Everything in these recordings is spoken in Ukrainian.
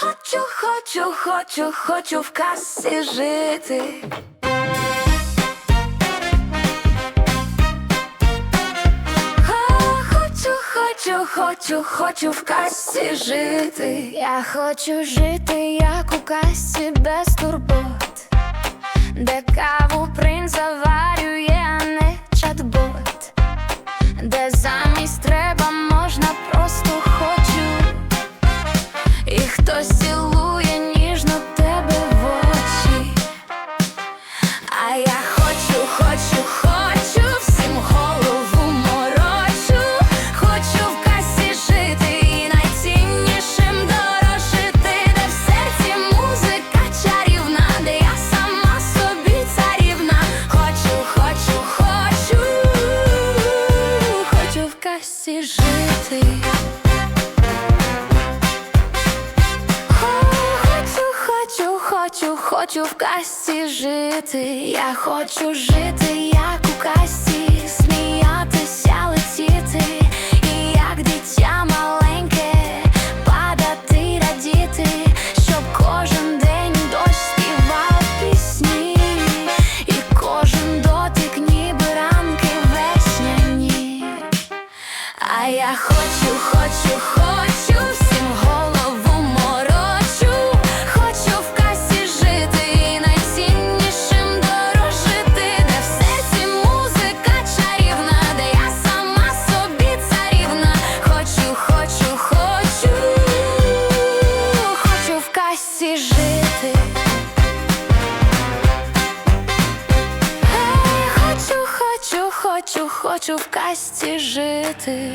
Хочу, хочу, хочу, хочу в касі жити. Хочу, хочу, хочу, хочу в касі жити. Я хочу жити, як у касі без турбот. щасті жити. Хочу, хочу, хочу, в касті жити. Я хочу жити, як у касі. я хочу, хочу, хочу. хочу, хочу в касті жити.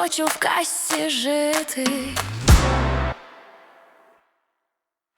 Хочу в касі жити.